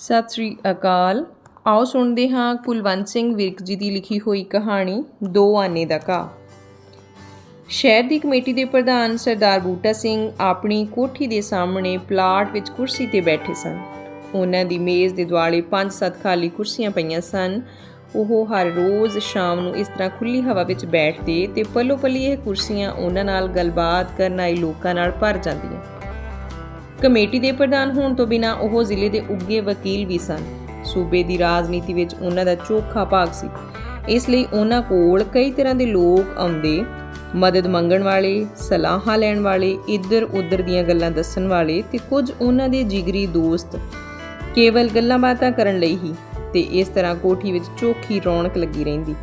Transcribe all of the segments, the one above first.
ਸਤਿ ਸ੍ਰੀ ਅਕਾਲ। ਆਓ ਸੁਣਦੇ ਹਾਂ ਕੁਲਵੰਤ ਸਿੰਘ ਵਿਰਕ ਜੀ ਦੀ ਲਿਖੀ ਹੋਈ ਕਹਾਣੀ, ਦੋ ਆਨੇ ਦਾ ਘਾਹ। ਸ਼ਹਿਰ ਦੀ ਕਮੇਟੀ ਦੇ ਪ੍ਰਧਾਨ ਸਰਦਾਰ ਬੂਟਾ ਸਿੰਘ ਆਪਣੀ ਕੋਠੀ ਦੇ ਸਾਹਮਣੇ ਪਲਾਟ ਵਿੱਚ ਕੁਰਸੀ ਤੇ ਬੈਠੇ ਸਨ। ਉਹਨਾਂ ਦੀ ਮੇਜ਼ ਦੇ ਦੁਆਲੇ ਪੰਜ ਸੱਤ ਖਾਲੀ ਕੁਰਸੀਆਂ ਪਈਆਂ ਸਨ। ਉਹ ਹਰ ਰੋਜ਼ ਸ਼ਾਮ ਨੂੰ ਇਸ ਤਰ੍ਹਾਂ ਖੁੱਲੀ ਹਵਾ ਵਿੱਚ ਬੈਠਦੇ ਤੇ ਪਲੋ ਪੱਲੀ ਇਹ ਕੁਰਸੀਆਂ ਉਹਨਾਂ ਨਾਲ ਗੱਲਬਾਤ ਕਰਨ ਆਏ ਲੋਕਾਂ ਨਾਲ ਭਰ ਜਾਂਦੀਆਂ। ਕਮੇਟੀ ਦੇ ਪ੍ਰਧਾਨ ਹੋਣ ਤੋਂ ਬਿਨਾ ਉਹ ਜ਼ਿਲ੍ਹੇ ਦੇ ਉੱਗੇ ਵਕੀਲ ਵੀ ਸਨ। ਸੂਬੇ ਦੀ ਰਾਜਨੀਤੀ ਵਿੱਚ ਉਹਨਾਂ ਦਾ ਚੋਖਾ ਭਾਗ ਸੀ। ਇਸ ਲਈ ਉਹਨਾਂ ਕੋਲ ਕਈ ਤਰ੍ਹਾਂ ਦੇ ਲੋਕ ਆਉਂਦੇ, ਮਦਦ ਮੰਗਣ ਵਾਲੇ, ਸਲਾਹਾਂ ਲੈਣ ਵਾਲੇ ਇੱਧਰ ਉੱਧਰ ਦੀਆਂ ਗੱਲਾਂ ਦੱਸਣ ਵਾਲੇ ਤੇ ਕੁਝ ਉਹਨਾਂ ਦੇ ਜਿਗਰੀ ਦੋਸਤ ਕੇਵਲ ਗੱਲਾਂ ਬਾਤਾਂ ਕਰਨ ਲਈ ਹੀ ਤੇ ਇਸ ਤਰ੍ਹਾਂ ਕੋਠੀ ਵਿੱਚ ਚੋਖੀ ਰੌਣਕ ਲੱਗੀ ਰਹਿੰਦੀ।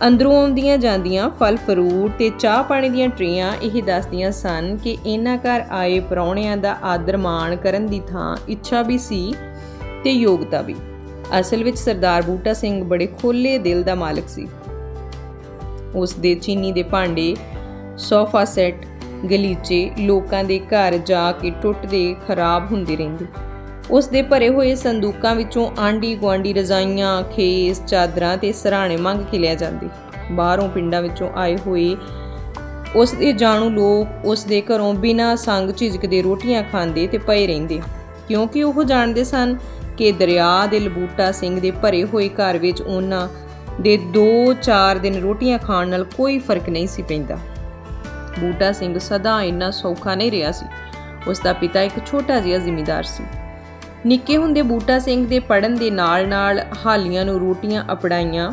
ਅੰਦਰੋਂ ਆਉਂਦੀਆਂ ਜਾਂਦੀਆਂ ਫਲ, ਫਰੂਟ ਤੇ ਚਾਹ ਪਾਣੀ ਦੀਆਂ ਟਰੀਆਂ ਇਹ ਦੱਸਦੀਆਂ ਸਨ ਕਿ ਇਹਨਾਂ ਘਰ ਆਏ ਪ੍ਰਾਹੁਣਿਆਂ ਦਾ ਆਦਰ ਮਾਣ ਕਰਨ ਦੀ ਥਾਂ ਇੱਛਾ ਵੀ ਸੀ ਤੇ ਯੋਗਤਾ ਵੀ। ਅਸਲ ਵਿੱਚ ਸਰਦਾਰ ਬੂਟਾ ਸਿੰਘ ਬੜੇ ਖੋਲੇ ਦਿਲ ਦਾ ਮਾਲਕ ਸੀ। ਉਸ ਦੇ ਚੀਨੀ ਦੇ ਭਾਂਡੇ, ਸੋਫਾ ਸੈੱਟ, ਗਲੀਚੇ ਲੋਕਾਂ ਦੇ ਘਰ ਜਾ ਕੇ ਟੁੱਟਦੇ ਖਰਾਬ ਹੁੰਦੇ ਰਹਿੰਦੇ। ਉਸ ਦੇ ਭਰੇ ਹੋਏ ਸੰਦੂਕਾਂ ਵਿੱਚੋਂ ਆਂਡੀ ਗੁਆਂਢੀ ਰਜ਼ਾਈਆਂ, ਖੇਸ, ਚਾਦਰਾਂ ਤੇ ਸਰਾਣੇ ਮੰਗ ਕੇ ਲਿਆ ਜਾਂਦੇ। ਬਾਹਰੋਂ ਪਿੰਡਾਂ ਵਿੱਚੋਂ ਆਏ ਹੋਏ ਉਸ ਦੇ ਜਾਣੂ ਲੋਕ ਉਸ ਦੇ ਘਰੋਂ ਬਿਨਾਂ ਸੰਗ ਝਿਜਕਦੇ ਰੋਟੀਆਂ ਖਾਂਦੇ ਤੇ ਪਏ ਰਹਿੰਦੇ। ਕਿਉਂਕਿ ਉਹ ਜਾਣਦੇ ਸਨ ਕਿ ਦਰਿਆ ਦੇ ਲਬੂਟਾ ਸਿੰਘ ਦੇ ਭਰੇ ਹੋਏ ਘਰ ਵਿੱਚ ਉਹਨਾਂ ਦੇ 2-4 ਦਿਨ ਰੋਟੀਆਂ ਖਾਣ ਨਾਲ ਕੋਈ ਫ਼ਰਕ ਨਹੀਂ ਸੀ ਪੈਂਦਾ। ਬੂਟਾ ਸਿੰਘ ਸਦਾ ਇੰਨਾ ਸੌਖਾ ਨਹੀਂ ਰਿਹਾ ਸੀ। ਉਸ ਦਾ ਪਿਤਾ ਇੱਕ ਛੋਟਾ ਜਿਹਾ ਜ਼ਿਮੀਂਦਾਰ ਸੀ। ਨਿੱਕੇ ਹੁੰਦੇ ਬੂਟਾ ਸਿੰਘ ਦੇ ਪੜਨ ਦੇ ਨਾਲ-ਨਾਲ ਹਾਲੀਆਂ ਨੂੰ ਰੋਟੀਆਂ ਅਪੜਾਈਆਂ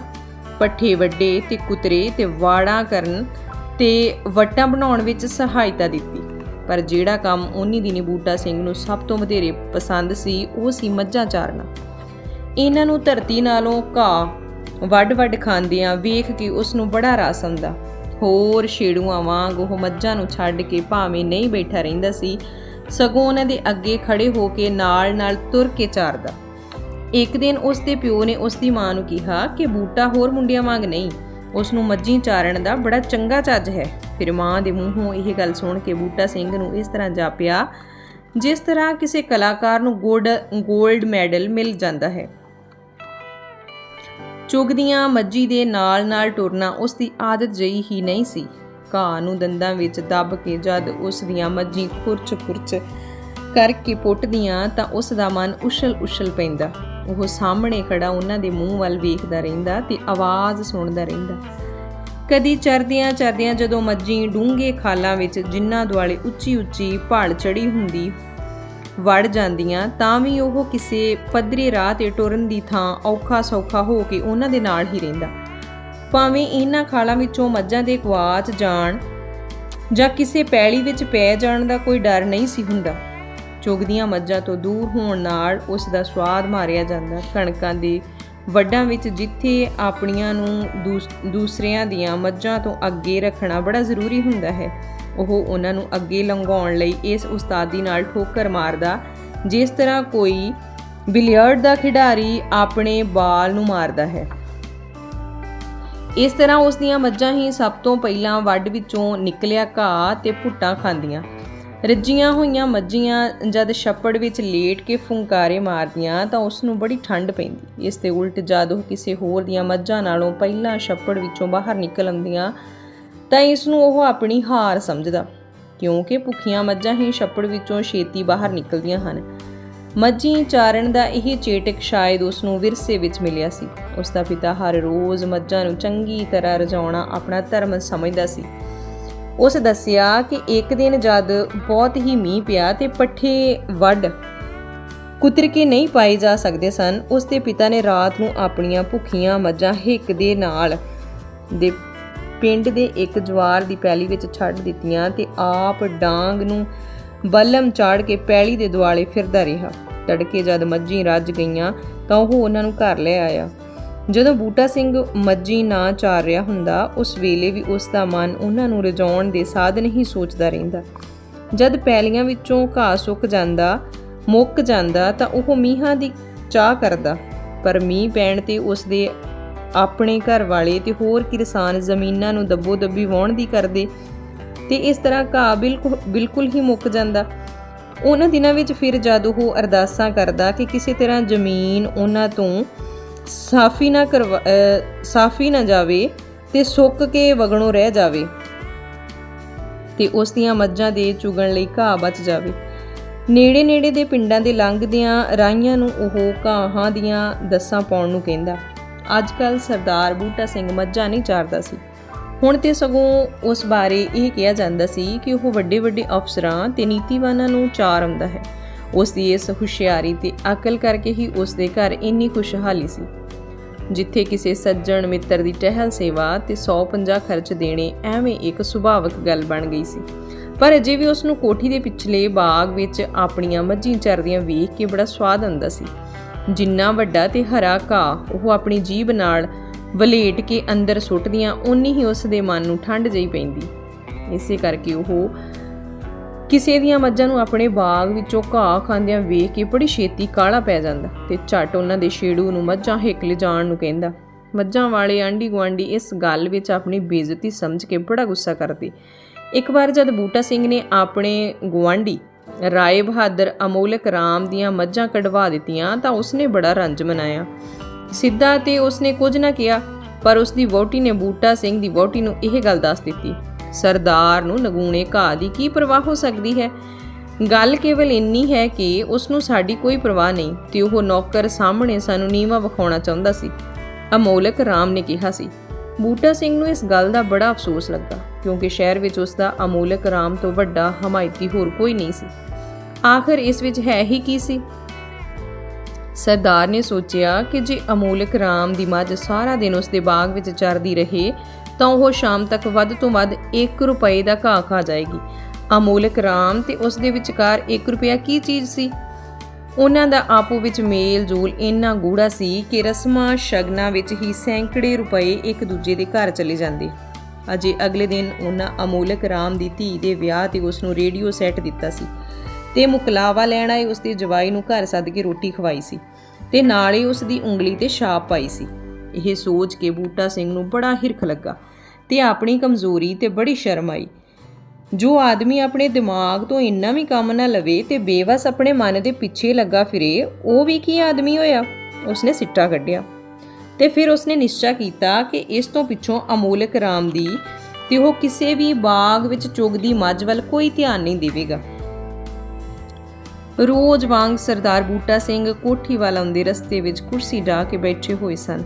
ਪੱਠੇ ਵੱਡੇ ਤੇ ਕੁਤਰੇ ਤੇ ਵਾੜਾਂ ਕਰਨ ਤੇ ਵਟਾਂ ਬਣਾਉਣ ਵਿੱਚ ਸਹਾਇਤਾ ਦਿੱਤੀ। ਪਰ ਜਿਹੜਾ ਕੰਮ ਉਨੀ ਦਿਨੀ ਬੂਟਾ ਸਿੰਘ ਨੂੰ ਸਭ ਤੋਂ ਵਧੇਰੇ ਪਸੰਦ ਸੀ, ਉਹ ਸੀ ਮੱਝਾਂ ਚਾਰਨਾ। ਇਹਨਾਂ ਨੂੰ ਧਰਤੀ ਨਾਲੋਂ ਘਾਹ ਵੱਡ-ਵੱਡ ਖਾਂਦਿਆਂ ਵੇਖ ਕੇ ਉਸ ਨੂੰ ਬੜਾ ਰਸ ਆਉਂਦਾ। ਹੋਰ ਛੇੜੂਆਂ ਵਾਂਗ ਉਹ ਮੱਝਾਂ ਨੂੰ ਛੱਡ ਕੇ ਭਾਵੇਂ ਨਹੀਂ ਬੈਠਾ ਰਹਿੰਦਾ ਸੀ ਸਗੋਂ ਉਹਨਾਂ ਦੇ ਅੱਗੇ ਖੜੇ ਹੋ ਕੇ ਨਾਲ-ਨਾਲ ਤੁਰ ਕੇ ਚਾਰਦਾ। ਇੱਕ ਦਿਨ ਉਸ ਦੇ ਪਿਓ ਨੇ ਉਸ ਦੀ ਮਾਂ ਨੂੰ ਕਿਹਾ ਕਿ ਬੂਟਾ ਹੋਰ ਮੁੰਡਿਆਂ ਵਾਂਗ ਨਹੀਂ, ਉਸ ਨੂੰ ਮੱਝੀ ਚਾਰਨ ਦਾ ਬੜਾ ਚੰਗਾ ਚੱਜ ਹੈ। ਫਿਰ ਮਾਂ ਦੇ ਮੂੰਹੋਂ ਇਹ ਗੱਲ ਸੁਣ ਕੇ ਬੂਟਾ ਸਿੰਘ ਨੂੰ ਇਸ ਤਰ੍ਹਾਂ ਜਾਪਿਆ, ਜਿਸ ਤਰ੍ਹਾਂ ਕਿਸੇ ਕਲਾਕਾਰ ਨੂੰ ਗੋਲਡ ਗੋਲਡ ਮੈਡਲ ਮਿਲ ਜਾਂਦਾ ਹੈ। ਚੁਗਦੀਆਂ ਮੱਝੀ ਦੇ ਨਾਲ-ਨਾਲ ਟੁਰਨਾ ਉਸ ਦੀ ਆਦਤ ਜਈ ਹੀ ਨਹੀਂ ਸੀ। ਘਾਹ ਨੂੰ ਦੰਦਾਂ ਵਿੱਚ ਦੱਬ ਕੇ ਜਦ ਉਸ ਦੀਆਂ ਮੱਝੀ ਖੁਰਚ-ਖੁਰਚ ਕਰਕੇ ਪੁੱਟਦੀਆਂ ਤਾਂ ਉਸ ਦਾ ਮਨ ਉਛਲ-ਉਛਲ ਪੈਂਦਾ। ਉਹ ਸਾਹਮਣੇ ਖੜਾ ਉਹਨਾਂ ਦੇ ਮੂੰਹ ਵੱਲ ਵੇਖਦਾ ਰਹਿੰਦਾ ਤੇ ਆਵਾਜ਼ ਸੁਣਦਾ ਰਹਿੰਦਾ। ਕਦੀ ਚਰਦਿਆਂ ਚਰਦਿਆਂ ਜਦੋਂ ਮੱਝੀ ਡੂੰਘੇ ਖਾਲਾਂ ਵਿੱਚ ਜਿੰਨਾ ਦੁਆਲੇ ਉੱਚੀ-ਉੱਚੀ ਪਹਾੜ ਚੜੀ ਹੁੰਦੀ ਵੜ ਜਾਂਦੀਆਂ ਤਾਂ ਵੀ ਉਹ ਕਿਸੇ ਪੱਧਰੇ ਰਾਹ ਤੇ ਟੁਰਨ ਦੀ ਥਾਂ ਔਖਾ ਸੌਖਾ ਹੋ ਕੇ ਉਹਨਾਂ ਦੇ ਨਾਲ ਹੀ ਰਹਿੰਦਾ। ਭਾਵੇਂ ਇਹਨਾਂ ਖਾਲਾਂ ਵਿੱਚੋਂ ਮੱਝਾਂ ਦੇ ਗਵਾਚ ਜਾਣ ਜਾਂ ਕਿਸੇ ਪੈਲੀ ਵਿੱਚ ਪੈ ਜਾਣ ਦਾ ਕੋਈ ਡਰ ਨਹੀਂ ਸੀ ਹੁੰਦਾ। ਚੁਗਦੀਆਂ ਮੱਝਾਂ ਤੋਂ ਦੂਰ ਹੋਣ ਨਾਲ ਉਸ ਦਾ ਸਵਾਦ ਮਾਰਿਆ ਜਾਂਦਾ। ਕਣਕਾਂ ਦੇ ਵੱਡਾਂ ਵਿੱਚ ਜਿੱਥੇ ਆਪਣੀਆਂ ਨੂੰ ਦੂਸਰਿਆਂ ਦੀਆਂ ਮੱਝਾਂ ਤੋਂ ਅੱਗੇ ਰੱਖਣਾ ਬੜਾ ਜ਼ਰੂਰੀ ਹੁੰਦਾ ਹੈ, ਉਹ ਉਹਨਾਂ ਨੂੰ ਅੱਗੇ ਲੰਘਾਉਣ ਲਈ ਇਸ ਉਸਤਾਦੀ ਨਾਲ ਠੋਕਰ ਮਾਰਦਾ, ਜਿਸ ਤਰ੍ਹਾਂ ਕੋਈ ਬਿਲੀਅਰਡ ਦਾ ਖਿਡਾਰੀ ਆਪਣੇ ਬਾਲ ਨੂੰ ਮਾਰਦਾ ਹੈ। ਇਸ ਤਰ੍ਹਾਂ ਉਸ ਦੀਆਂ ਮੱਝਾਂ ਹੀ ਸਭ ਤੋਂ ਪਹਿਲਾਂ ਵੱਡ ਵਿੱਚੋਂ ਨਿਕਲਿਆ ਘਾਹ ਤੇ ਭੁੱਟਾਂ ਖਾਂਦੀਆਂ। ਰੱਜੀਆਂ ਹੋਈਆਂ ਮੱਝੀਆਂ ਜਦ ਛੱਪੜ ਵਿੱਚ ਲੇਟ ਕੇ ਫੁੰਕਾਰੇ ਮਾਰਦੀਆਂ ਤਾਂ ਉਸ ਨੂੰ ਬੜੀ ਠੰਡ ਪੈਂਦੀ। ਇਸ ਤੇ ਉਲਟ ਜਦ ਉਹ ਕਿਸੇ ਹੋਰ ਦੀਆਂ ਮੱਝਾਂ ਨਾਲੋਂ ਪਹਿਲਾਂ ਛੱਪੜ ਵਿੱਚੋਂ ਬਾਹਰ ਨਿਕਲ ਆਉਂਦੀਆਂ ਤਾਂ ਇਸ ਨੂੰ ਉਹ ਆਪਣੀ ਹਾਰ ਸਮਝਦਾ, ਕਿਉਂਕਿ ਭੁੱਖੀਆਂ ਮੱਝਾਂ ਹੀ ਛੱਪੜ ਵਿੱਚੋਂ ਛੇਤੀ ਬਾਹਰ ਨਿਕਲਦੀਆਂ ਹਨ। ਮੱਝੀ ਚਾਰਨ ਦਾ ਇਹ ਚੇਟਕ ਸ਼ਾਇਦ ਉਸ ਨੂੰ ਵਿਰਸੇ ਵਿੱਚ ਮਿਲਿਆ ਸੀ। ਉਸ ਦਾ ਪਿਤਾ ਹਰ ਰੋਜ਼ ਮੱਝਾਂ ਨੂੰ ਚੰਗੀ ਤਰ੍ਹਾਂ ਰਜਾਉਣਾ ਆਪਣਾ ਧਰਮ ਸਮਝਦਾ ਸੀ। ਉਸ ਦੱਸਿਆ ਕਿ ਇੱਕ ਦਿਨ ਜਦ ਬਹੁਤ ਹੀ ਮੀਂਹ ਪਿਆ ਤੇ ਪੱਠੇ ਵੱਢ ਕੁਤਰ ਕੇ ਨਹੀਂ ਪਾਏ ਜਾ ਸਕਦੇ ਸਨ, ਉਸ ਦੇ ਪਿਤਾ ਨੇ ਰਾਤ ਨੂੰ ਆਪਣੀਆਂ ਭੁੱਖੀਆਂ ਮੱਝਾਂ ਹਿੱਕ ਦੇ ਨਾਲ ਦੇ ਪਿੰਡ ਦੇ ਇੱਕ ਜਵਾਰ ਦੀ ਪੈਲੀ ਵਿੱਚ ਛੱਡ ਦਿੱਤੀਆਂ ਤੇ ਆਪ ਡਾਂਗ ਨੂੰ ਬਲਮ ਚਾੜ ਕੇ ਪੈਲੀ ਦੇ ਦੁਆਲੇ ਫਿਰਦਾ ਰਿਹਾ। ਤੜਕੇ ਜਦ ਮੱਝੀ ਰੱਜ ਗਈਆਂ ਤਾਂ ਉਹ ਉਹਨਾਂ ਨੂੰ ਘਰ ਲੈ ਆਇਆ। ਜਦੋਂ ਬੂਟਾ ਸਿੰਘ ਮੱਝੀ ਨਾ ਚਾਰ ਰਿਹਾ ਹੁੰਦਾ, ਉਸ ਵੇਲੇ ਵੀ ਉਸ ਦਾ ਮਨ ਉਹਨਾਂ ਨੂੰ ਰਜਾਉਣ ਦੇ ਸਾਧਨ ਹੀ ਸੋਚਦਾ ਰਹਿੰਦਾ। ਜਦ ਪੈਲੀਆਂ ਵਿੱਚੋਂ ਘਾਹ ਸੁੱਕ ਜਾਂਦਾ, ਮੁੱਕ ਜਾਂਦਾ ਤਾਂ ਉਹ ਮੀਂਹਾਂ ਦੀ ਚਾਹ ਕਰਦਾ। ਪਰ ਮੀਂਹ ਪੈਣ ਤੇ ਉਸ ਦੇ ਆਪਣੇ ਘਰ ਵਾਲੇ ਤੇ ਹੋਰ ਕਿਸਾਨ ਜ਼ਮੀਨਾਂ ਨੂੰ ਦੱਬੋ ਦੱਬੀ ਵਾਹੁਣ ਦੀ ਕਰਦੇ ਤੇ ਇਸ ਤਰ੍ਹਾਂ ਘਾਹ ਬਿਲਕੁਲ ਬਿਲਕੁਲ ਹੀ ਮੁੱਕ ਜਾਂਦਾ। ਉਹਨਾਂ ਦਿਨਾਂ ਵਿੱਚ ਫਿਰ ਜਦ ਉਹ ਅਰਦਾਸਾਂ ਕਰਦਾ ਕਿ ਕਿਸੇ ਤਰ੍ਹਾਂ ਜ਼ਮੀਨ ਉਹਨਾਂ ਤੋਂ ਸਾਫੀ ਨਾ ਕਰਵਾ ਸਾਫੀ ਨਾ ਜਾਵੇ ਤੇ ਸੁੱਕ ਕੇ ਵਗਣੋਂ ਰਹਿ ਜਾਵੇ ਤੇ ਉਸ ਦੀਆਂ ਮੱਝਾਂ ਦੇ ਚੁਗਣ ਲਈ ਘਾਹ ਬਚ ਜਾਵੇ। ਨੇੜੇ ਨੇੜੇ ਦੇ ਪਿੰਡਾਂ ਦੇ ਲੰਘਦਿਆਂ ਰਾਈਆਂ ਨੂੰ ਉਹ ਘਾਹਾਂ ਦੀਆਂ ਦੱਸਾਂ ਪਾਉਣ ਨੂੰ ਕਹਿੰਦਾ। ਅੱਜ ਕੱਲ ਸਰਦਾਰ ਬੂਟਾ ਸਿੰਘ ਮੱਝਾਂ ਨਹੀਂ ਚਾਰਦਾ ਸੀ। ਹੁਣ ਤੇ ਸਗੋਂ ਉਸ ਬਾਰੇ ਇਹ ਕਿਹਾ ਜਾਂਦਾ ਸੀ ਕਿ ਉਹ ਵੱਡੇ ਵੱਡੇ ਅਫਸਰਾਂ ਤੇ ਨੀਤੀਵਾਨਾਂ ਨੂੰ ਚਾਰ ਆਉਂਦਾ ਹੈ। ਉਸ ਦੀ ਇਸ ਹੁਸ਼ਿਆਰੀ ਤੇ ਅਕਲ ਕਰਕੇ ਹੀ ਉਸ ਦੇ ਘਰ ਇੰਨੀ ਖੁਸ਼ਹਾਲੀ ਸੀ, ਜਿੱਥੇ ਕਿਸੇ ਸੱਜਣ ਮਿੱਤਰ ਦੀ ਟਹਿਲ ਸੇਵਾ ਤੇ 150 ਖਰਚ ਦੇਣੇ ਐਵੇਂ ਇੱਕ ਸੁਭਾਵਕ ਗੱਲ ਬਣ ਗਈ ਸੀ। ਪਰ ਅਜੇ ਵੀ ਉਸ ਨੂੰ ਕੋਠੀ ਦੇ ਪਿਛਲੇ ਬਾਗ ਵਿੱਚ ਆਪਣੀਆਂ ਮੱਝੀਆਂ ਚਰਦੀਆਂ ਵੇਖ ਕੇ ਬੜਾ ਸਵਾਦ ਆਉਂਦਾ ਸੀ। ਜਿੰਨਾ ਵੱਡਾ ਤੇ ਹਰਾ ਘਾਹ ਉਹ ਆਪਣੀ ਜੀਭ ਨਾਲ ਵਲੇਟ ਕੇ ਅੰਦਰ ਸੁੱਟਦੀਆਂ ਉਨੀ ਹੀ ਉਸ ਦੇ ਮਨ ਨੂੰ ਠੰਡ ਜਿਹੀ ਪੈਂਦੀ। ਇਸੇ ਕਰਕੇ ਉਹ ਕਿਸੇ ਦੀਆਂ ਮੱਝਾਂ ਨੂੰ ਆਪਣੇ ਬਾਗ ਵਿੱਚੋਂ ਘਾਹ ਖਾਂਦਿਆਂ ਵੇਖ ਕੇ ਬੜੀ ਛੇਤੀ ਕਾਲਾ ਪੈ ਜਾਂਦਾ ਤੇ ਝੱਟ ਉਹਨਾਂ ਦੇ ਛੇੜੂ ਨੂੰ ਮੱਝਾਂ ਹਿੱਕ ਲਿਜਾਣ ਨੂੰ ਕਹਿੰਦਾ। ਮੱਝਾਂ ਵਾਲੇ ਆਂਢੀ ਗੁਆਂਢੀ ਇਸ ਗੱਲ ਵਿੱਚ ਆਪਣੀ ਬੇਇੱਜ਼ਤੀ ਸਮਝ ਕੇ ਬੜਾ ਗੁੱਸਾ ਕਰਦੇ। ਇੱਕ ਵਾਰ ਜਦ ਬੂਟਾ ਸਿੰਘ ਨੇ ਆਪਣੇ ਗੁਆਂਢੀ ਰਾਏ ਬਹਾਦਰ ਅਮੋਲਕ ਰਾਮ ਦੀਆਂ ਮੱਝਾਂ ਕਢਵਾ ਦਿੱਤੀਆਂ ਤਾਂ ਉਸਨੇ ਬੜਾ ਰੰਜ ਮਨਾਇਆ। ਸਿੱਧਾ ਤੇ ਉਸਨੇ ਕੁਝ ਨਾ ਕਿਹਾ, ਪਰ ਉਸਦੀ ਵਹੁਟੀ ਨੇ ਬੂਟਾ ਸਿੰਘ ਦੀ ਵਹੁਟੀ ਨੂੰ ਇਹ ਗੱਲ ਦੱਸ ਦਿੱਤੀ, ਸਰਦਾਰ ਨੂੰ ਨਗੂਣੇ ਘਾਹ ਦੀ ਕੀ ਪਰਵਾਹ ਹੋ ਸਕਦੀ ਹੈ? ਗੱਲ ਕੇਵਲ ਇੰਨੀ ਹੈ ਕਿ ਉਸ ਨੂੰ ਸਾਡੀ ਕੋਈ ਪਰਵਾਹ ਨਹੀਂ, ਤੇ ਉਹ ਨੌਕਰ ਸਾਹਮਣੇ ਸਾਨੂੰ ਨੀਵਾ ਵਿਖਾਉਣਾ ਚਾਹੁੰਦਾ ਸੀ। ਅਮੋਲਕ ਰਾਮ ਨੇ ਕਿਹਾ ਸੀ। ਬੂਟਾ ਸਿੰਘ ਨੂੰ ਇਸ ਗੱਲ ਦਾ ਬੜਾ ਅਫਸੋਸ ਲੱਗਾ, ਕਿਉਂਕਿ ਸ਼ਹਿਰ ਵਿੱਚ ਉਸ ਦਾ ਅਮੋਲਕ ਰਾਮ ਤੋਂ ਵੱਡਾ ਹਮਾਇਤੀ ਹੋਰ ਕੋਈ ਨਹੀਂ ਸੀ। ਆਖਰ ਇਸ ਵਿੱਚ ਹੈ ਹੀ ਕੀ ਸੀ? ਸਰਦਾਰ ਨੇ ਸੋਚਿਆ ਕਿ ਜੇ ਅਮੋਲਕ ਰਾਮ ਦੀ ਮੱਝ ਸਾਰਾ ਦਿਨ ਉਸ ਦੇ ਬਾਗ ਵਿੱਚ ਚਰਦੀ ਰਹੇ, ਤਾਂ ਉਹ ਸ਼ਾਮ ਤੱਕ ਵੱਧ ਤੋਂ ਵੱਧ 1 ਰੁਪਏ ਦਾ ਘਾਹ ਖਾ ਜਾਏਗੀ। ਅਮੋਲਕ ਰਾਮ ਤੇ ਉਸ ਦੇ ਵਿਚਕਾਰ 1 ਰੁਪਿਆ ਕੀ ਚੀਜ਼ ਸੀ? ਉਹਨਾਂ ਦਾ ਆਪੋ ਵਿੱਚ ਮੇਲ ਜੋਲ ਇੰਨਾ ਗੂੜਾ ਸੀ ਕਿ ਰਸਮਾਂ ਸ਼ਗਨਾਂ ਵਿੱਚ ਹੀ ਸੈਂਕੜੇ ਰੁਪਏ ਇੱਕ ਦੂਜੇ ਦੇ ਘਰ ਚਲੇ ਜਾਂਦੇ। ਅਜੇ ਅਗਲੇ ਦਿਨ ਉਹਨਾਂ ਅਮੋਲਕ ਰਾਮ ਦੀ ਧੀ ਦੇ ਵਿਆਹ ਤੇ ਉਸ ਨੂੰ ਰੇਡੀਓ ਸੈੱਟ ਦਿੱਤਾ ਸੀ। ਤੇ ਮੁਕਲਾਵਾ ਲੈਣ ਆਏ, ਉਸ ਦੇ ਜਵਾਈ ਨੂੰ ਘਰ ਸੱਦ ਕੇ ਰੋਟੀ ਖਵਾਈ ਸੀ ਤੇ ਨਾਲ ਹੀ ਉਸ ਦੀ ਉਂਗਲੀ ਤੇ ਛਾਪ ਪਾਈ ਸੀ। ਇਹ ਸੋਚ ਕੇ ਬੂਟਾ ਸਿੰਘ ਨੂੰ ਬੜਾ ਹਿਰਖ ਲੱਗਾ ਤੇ ਆਪਣੀ ਕਮਜ਼ੋਰੀ ਤੇ ਬੜੀ ਸ਼ਰਮ ਆਈ। ਜੋ ਆਦਮੀ ਆਪਣੇ ਦਿਮਾਗ ਤੋਂ ਇੰਨਾ ਵੀ ਕੰਮ ਨਾ ਲਵੇ ਤੇ ਬੇਵਸ ਆਪਣੇ ਮਨ ਦੇ ਪਿੱਛੇ ਲੱਗਾ ਫਿਰੇ, ਉਹ ਵੀ ਕੀ ਆਦਮੀ ਹੋਇਆ? ਉਸਨੇ ਸਿੱਟਾ ਕੱਢਿਆ ਤੇ ਫਿਰ ਉਸਨੇ ਨਿਸ਼ਚਾ ਕੀਤਾ ਕਿ ਇਸ ਤੋਂ ਪਿੱਛੋਂ ਅਮੋਲਕ ਰਾਮ ਦੀ ਤੇ ਉਹ ਕਿਸੇ ਵੀ ਬਾਗ ਵਿੱਚ ਚੁਗਦੀ ਮੱਝ ਵੱਲ ਕੋਈ ਧਿਆਨ ਨਹੀਂ ਦੇਵੇਗਾ। ਰੋਜ਼ ਵਾਂਗ ਸਰਦਾਰ ਬੂਟਾ ਸਿੰਘ ਕੋਠੀ ਆਉਂਦੇ ਰਸਤੇ ਵਿੱਚ ਕੁਰਸੀ ਢਾ ਕੇ ਬੈਠੇ ਹੋਏ ਸਨ।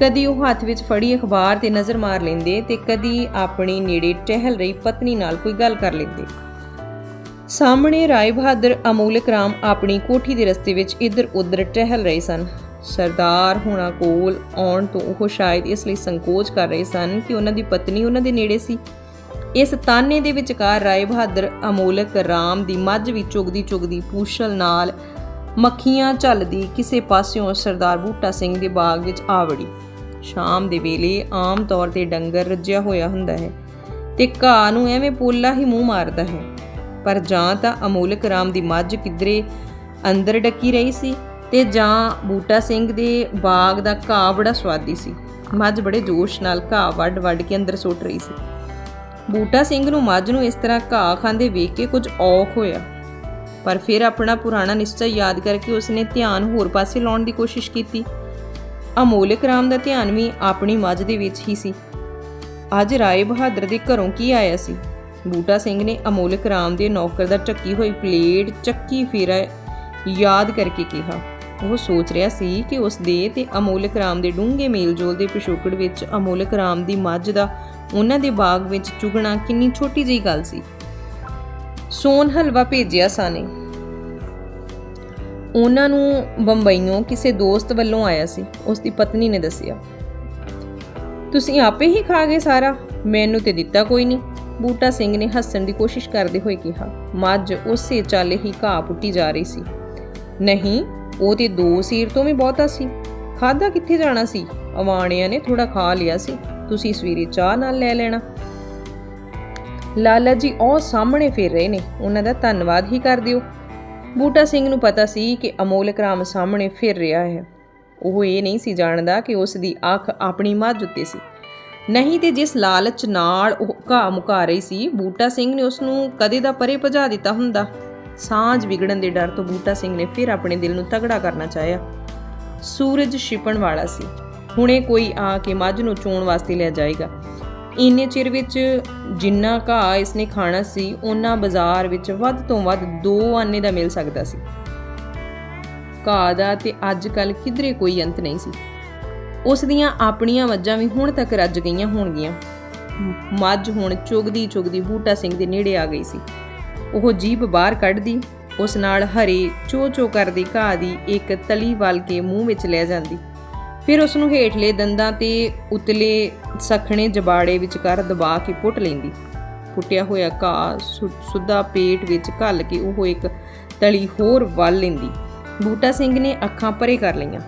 ਕਦੀ ਉਹ ਹੱਥ ਵਿੱਚ ਫੜੀ ਅਖਬਾਰ ਤੇ ਨਜ਼ਰ ਮਾਰ ਲੈਂਦੇ ਤੇ ਕਦੀ ਆਪਣੀ ਨੇੜੇ ਟਹਿਲ ਰਹੀ ਪਤਨੀ ਨਾਲ ਕੋਈ ਗੱਲ ਕਰ ਲੈਂਦੇ। ਸਾਹਮਣੇ ਰਾਏ ਬਹਾਦਰ, ਅਮੋਲਕ ਰਾਮ ਆਪਣੀ ਕੋਠੀ ਦੇ ਰਸਤੇ ਵਿੱਚ ਇੱਧਰ ਉੱਧਰ ਟਹਿਲ ਰਹੇ ਸਨ। ਸਰਦਾਰ ਹੋਣਾ ਕੋਲ ਆਉਣ ਤੋਂ ਉਹ ਸ਼ਾਇਦ ਇਸ ਲਈ ਸੰਕੋਚ ਕਰ ਰਹੇ ਸਨ ਕਿ ਉਹਨਾਂ ਦੀ ਪਤਨੀ ਉਹਨਾਂ ਦੇ ਨੇੜੇ ਸੀ। ਇਸ ਤਾਨੇ ਦੇ ਵਿਚਕਾਰ ਰਾਏ ਬਹਾਦਰ ਅਮੋਲਕ ਰਾਮ ਦੀ ਮੱਝ ਵੀ ਚੁਗਦੀ ਚੁਗਦੀ ਪੂਛਲ ਨਾਲ ਮੱਖੀਆਂ ਝੱਲਦੀ ਕਿਸੇ ਪਾਸਿਓਂ ਸਰਦਾਰ ਬੂਟਾ ਸਿੰਘ ਦੇ ਬਾਗ ਵਿੱਚ ਆ ਵੜੀ। ਸ਼ਾਮ ਦੇ ਵੇਲੇ ਆਮ ਤੌਰ ਤੇ ਡੰਗਰ ਰੱਜਿਆ ਹੋਇਆ ਹੁੰਦਾ ਹੈ ਤੇ ਘਾਹ ਨੂੰ ਐਵੇਂ ਪੋਲਾ ਹੀ ਮੂੰਹ ਮਾਰਦਾ ਹੈ। ਪਰ ਜਾਂ ਤਾਂ ਅਮੋਲਕ ਰਾਮ ਦੀ ਮੱਝ ਕਿਧਰੇ ਅੰਦਰ ਡੱਕੀ ਰਹੀ ਸੀ ਤੇ ਜਾਂ ਬੂਟਾ ਸਿੰਘ ਦੇ ਬਾਗ ਦਾ ਘਾਹ ਬੜਾ ਸਵਾਦੀ ਸੀ। ਮੱਝ ਬੜੇ ਜੋਸ਼ ਨਾਲ ਘਾਹ ਵੱਢ ਵੱਢ ਕੇ ਅੰਦਰ ਸੁੱਟ ਰਹੀ ਸੀ। ਬੂਟਾ ਸਿੰਘ ਨੂੰ ਮੱਝ ਨੂੰ ਇਸ ਤਰ੍ਹਾਂ ਘਾਹ ਖਾਂਦੇ ਵੇਖ ਕੇ ਕੁਝ ਔਖ ਹੋਇਆ। ਪਰ ਫਿਰ ਆਪਣਾ ਪੁਰਾਣਾ ਨਿਸ਼ਚੈ ਯਾਦ ਕਰਕੇ ਉਸਨੇ ਧਿਆਨ ਹੋਰ ਪਾਸੇ ਲਾਉਣ ਦੀ ਕੋਸ਼ਿਸ਼ ਕੀਤੀ। ਅਮੋਲਕ ਰਾਮ ਦਾ ਧਿਆਨ ਵੀ ਆਪਣੀ ਮੱਝ ਦੇ ਵਿੱਚ ਹੀ ਸੀ। ਅੱਜ ਰਾਏ ਬਹਾਦਰ ਦੇ ਘਰੋਂ ਕੀ ਆਇਆ ਸੀ? ਬੂਟਾ ਸਿੰਘ ਨੇ ਅਮੋਲਕ ਰਾਮ ਦੇ ਨੌਕਰ ਦਾ ਟੱਕੀ ਹੋਈ ਪਲੇਟ ਚੱਕੀ ਫੇਰਾ ਯਾਦ ਕਰਕੇ ਕਿਹਾ। ਉਹ ਸੋਚ ਰਿਹਾ ਸੀ ਕਿ ਉਸ ਦੇ ਤੇ ਅਮੋਲਕ ਰਾਮ ਦੇ ਡੂੰਘੇ ਮੇਲਜੋਲ ਦੇ ਪਿਛੋਕੜ ਵਿੱਚ ਅਮੋਲਕ ਰਾਮ ਦੀ ਮੱਝ ਦਾ ਉਹਨਾਂ ਦੇ ਬਾਗ ਵਿੱਚ ਚੁਗਣਾ ਕਿੰਨੀ ਛੋਟੀ ਜਿਹੀ ਗੱਲ ਸੀ। ਸੋਨ ਹਲਵਾ ਭੇਜਿਆ ਸਾਨੇ। ਉਹਨਾਂ ਨੂੰ ਬੰਬਈੋਂ ਕਿਸੇ ਦੋਸਤ ਵੱਲੋਂ ਆਇਆ ਸੀ। ਉਸ ਦੀ ਪਤਨੀ ਨੇ ਦੱਸਿਆ, ਤੁਸੀਂ ਆਪੇ ਹੀ ਖਾ ਗਏ ਸਾਰਾ। ਮੈਨੂੰ ਤੇ ਦਿੱਤਾ ਕੋਈ ਨਹੀਂ। ਬੂਟਾ ਸਿੰਘ ਨੇ ਹੱਸਣ ਦੀ ਕੋਸ਼ਿਸ਼ ਕਰਦੇ ਹੋਏ ਕਿਹਾ, ਮੱਝ ਉਸੇ ਚਾਲੇ ਹੀ ਘਾਹ ਪੁੱਟੀ ਜਾ ਰਹੀ ਸੀ। ਨਹੀਂ ਉਹ ਤੇ ਦੋ ਸੀਰ ਤੋਂ ਵੀ ਬਹੁਤਾ ਸੀ। ਖਾਦਾ ਕਿੱਥੇ ਜਾਣਾ ਸੀ? ਅਵਾਣਿਆਂ ਨੇ ਥੋੜਾ ਖਾ ਲਿਆ ਸੀ। ਤੁਸੀਂ ਸਵੇਰੇ ਚਾਹ ਨਾਲ ਲੈ ਲੈਣਾ। ਲਾਲਾ ਜੀ ਉਹ ਸਾਹਮਣੇ ਫਿਰ ਰਹੇ ਨੇ। ਉਹਨਾਂ ਦਾ ਧੰਨਵਾਦ ਹੀ ਕਰ ਦਿਓ। ਬੂਟਾ ਸਿੰਘ ਨੂੰ ਪਤਾ ਸੀ ਕਿ ਅਮੋਲਕ ਰਾਮ ਸਾਹਮਣੇ ਫਿਰ ਰਿਹਾ ਹੈ। ਉਹ ਇਹ ਨਹੀਂ ਸੀ ਜਾਣਦਾ ਕਿ ਉਸ ਦੀ ਅੱਖ ਆਪਣੀ ਮੱਝ ਉੱਤੇ ਸੀ। ਨਹੀਂ ਤੇ ਜਿਸ ਲਾਲਚ ਨਾਲ ਉਹ ਘਾਹ ਮੁਕਾ ਰਹੀ ਸੀ, ਬੂਟਾ ਸਿੰਘ ਨੇ ਉਸ ਨੂੰ ਕਦੇ ਦਾ ਪਰੇ ਭਜਾ ਦਿੱਤਾ ਹੁੰਦਾ। ਸਾਂਝ ਵਿਗੜਨ ਦੇ ਡਰ ਤੋਂ ਬੂਟਾ ਸਿੰਘ ਨੇ ਫਿਰ ਆਪਣੇ ਦਿਲ ਨੂੰ ਤਗੜਾ ਕਰਨਾ ਚਾਹਿਆ। ਸੂਰਜ ਛਿਪਣ ਵਾਲਾ ਸੀ। ਹੁਣੇ ਕੋਈ ਆ ਕੇ ਮੱਝ ਨੂੰ ਚੋਣ ਵਾਸਤੇ ਲੈ ਜਾਏਗਾ। ਇੰਨੇ ਚਿਰ ਵਿੱਚ ਜਿੰਨਾ ਘਾਹ ਇਸਨੇ ਖਾਣਾ ਸੀ ਉਹਨਾਂ ਬਾਜ਼ਾਰ ਵਿੱਚ ਵੱਧ ਤੋਂ ਵੱਧ ਦੋ ਆਨੇ ਦਾ ਮਿਲ ਸਕਦਾ ਸੀ। ਘਾਹ ਦਾ ਤੇ ਅੱਜ ਕੱਲ ਕਿਧਰੇ ਕੋਈ ਅੰਤ ਨਹੀਂ ਸੀ। ਉਸ ਦੀਆਂ ਆਪਣੀਆਂ ਮੱਝਾਂ ਵੀ ਹੁਣ ਤੱਕ ਰੱਜ ਗਈਆਂ ਹੋਣਗੀਆਂ। ਮੱਝ ਹੁਣ ਚੁਗਦੀ ਚੁਗਦੀ ਬੂਟਾ ਸਿੰਘ ਦੇ ਨੇੜੇ ਆ ਗਈ ਸੀ। ਉਹ ਜੀਭ ਬਾਹਰ ਕੱਢਦੀ, ਉਸ ਨਾਲ ਹਰੇ ਚੋ ਚੋ ਕਰਦੀ ਘਾਹ ਦੀ ਇੱਕ ਤਲੀ ਵੱਲ ਕੇ ਮੂੰਹ ਵਿੱਚ ਲੈ ਜਾਂਦੀ। ਫਿਰ ਉਸ ਨੂੰ ਹੇਠਲੇ ਦੰਦਾਂ ਤੇ ਉਤਲੇ ਸਖਣੇ ਜਬਾੜੇ ਵਿਚਕਾਰ ਦਬਾ ਕੇ ਪੁੱਟ ਲੈਂਦੀ। ਪੁੱਟਿਆ ਹੋਇਆ ਘਾਹ ਸੁੱਧਾ ਪੇਟ ਵਿੱਚ ਘੱਲ ਕੇ ਉਹ ਇੱਕ ਤਲੀ ਹੋਰ ਵੱਲ ਲੈਂਦੀ। ਬੂਟਾ ਸਿੰਘ ਨੇ ਅੱਖਾਂ ਪਰੇ ਕਰ ਲਈਆਂ,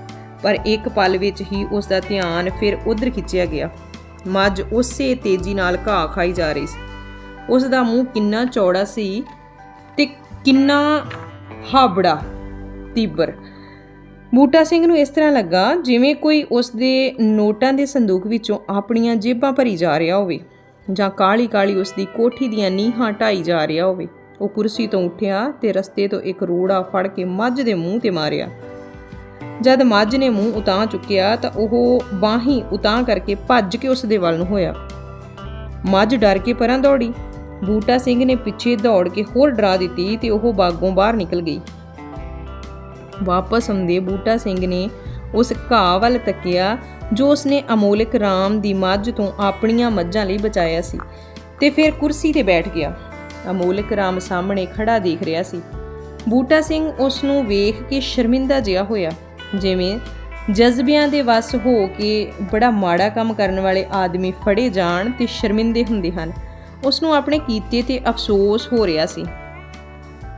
ਪਰ ਇੱਕ ਪਲ ਵਿੱਚ ਹੀ ਉਸ ਦਾ ਧਿਆਨ ਫਿਰ ਉਧਰ ਖਿੱਚਿਆ ਗਿਆ। ਮੱਝ ਉਸੇ ਤੇਜ਼ੀ ਨਾਲ ਘਾਹ ਖਾਈ ਜਾ ਰਹੀ ਸੀ। ਉਸ ਦਾ ਮੂੰਹ ਕਿੰਨਾ ਚੌੜਾ ਸੀ ਤੇ ਕਿੰਨਾ ਹਾਬੜਾ, ਤੀਬਰ। ਬੂਟਾ ਸਿੰਘ ਨੂੰ ਇਸ ਤਰ੍ਹਾਂ ਲੱਗਾ ਜਿਵੇਂ ਕੋਈ ਉਸ ਦੇ ਨੋਟਾਂ ਦੇ ਸੰਦੂਕ ਵਿੱਚੋਂ ਆਪਣੀਆਂ ਜੇਬਾਂ ਭਰੀ ਜਾ ਰਿਹਾ ਹੋਵੇ ਜਾਂ ਕਾਲੀ ਕਾਲੀ ਉਸ ਦੀ ਕੋਠੀ ਦੀਆਂ ਨੀਹਾਂ ਢਾਈ ਜਾ ਰਿਹਾ ਹੋਵੇ। ਉਹ ਕੁਰਸੀ ਤੋਂ ਉੱਠਿਆ ਤੇ ਰਸਤੇ ਤੋਂ ਇੱਕ ਰੋੜਾ ਫੜ ਕੇ ਮੱਝ ਦੇ ਮੂੰਹ ਤੇ ਮਾਰਿਆ। ਜਦ ਮੱਝ ਨੇ ਮੂੰਹ ਉਤਾਂ ਚੁੱਕਿਆ ਤਾਂ ਉਹ ਬਾਹੀਂ ਉਤਾਂ ਕਰਕੇ ਭੱਜ ਕੇ ਉਸ ਦੇ ਵੱਲ ਨੂੰ ਹੋਇਆ। ਮੱਝ ਡਰ ਕੇ ਪਰਾਂ ਦੌੜੀ। ਬੂਟਾ ਸਿੰਘ ਨੇ ਪਿੱਛੇ ਦੌੜ ਕੇ ਹੋਰ ਡਰਾ ਦਿੱਤੀ ਤੇ ਉਹ ਬਾਗੋਂ ਬਾਹਰ ਨਿਕਲ ਗਈ। ਵਾਪਸ ਆਉਂਦੇ ਬੂਟਾ ਸਿੰਘ ਨੇ ਉਸ ਘਾਹ ਵੱਲ ਤੱਕਿਆ, ਜੋ ਉਸਨੇ ਅਮੋਲਕ ਰਾਮ ਦੀ ਮੱਝ ਤੋਂ ਆਪਣੀਆਂ ਮੱਝਾਂ ਲਈ ਬਚਾਇਆ ਸੀ ਤੇ ਫਿਰ ਕੁਰਸੀ ਤੇ ਬੈਠ ਗਿਆ। ਅਮੋਲਕ ਰਾਮ ਸਾਹਮਣੇ ਖੜਾ ਦੇਖ ਰਿਹਾ ਸੀ। ਬੂਟਾ ਸਿੰਘ ਉਸ ਨੂੰ ਵੇਖ ਕੇ ਸ਼ਰਮਿੰਦਾ ਜਿਹਾ ਹੋਇਆ, ਜਿਵੇਂ ਜਜ਼ਬਿਆਂ ਦੇ ਵਸ ਹੋ ਕੇ ਬੜਾ ਮਾੜਾ ਕੰਮ ਕਰਨ ਵਾਲੇ ਆਦਮੀ ਫੜੇ ਜਾਣ ਤੇ ਸ਼ਰਮਿੰਦੇ ਹੁੰਦੇ ਹਨ। ਉਸ ਨੂੰ ਆਪਣੇ ਕੀਤੇ ਤੇ ਅਫਸੋਸ ਹੋ ਰਿਹਾ ਸੀ।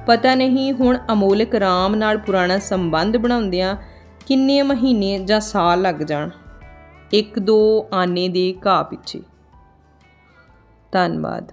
ਪਤਾ ਨਹੀਂ ਹੁਣ ਅਮੋਲਕ ਰਾਮ ਨਾਲ ਪੁਰਾਣਾ ਸੰਬੰਧ ਬਣਾਉਂਦਿਆਂ ਕਿੰਨੇ ਮਹੀਨੇ ਜਾਂ ਸਾਲ ਲੱਗ ਜਾਣ। ਇੱਕ ਦੋ ਆਨੇ ਦੇ ਘਾਹ ਪਿੱਛੇ। ਧੰਨਵਾਦ।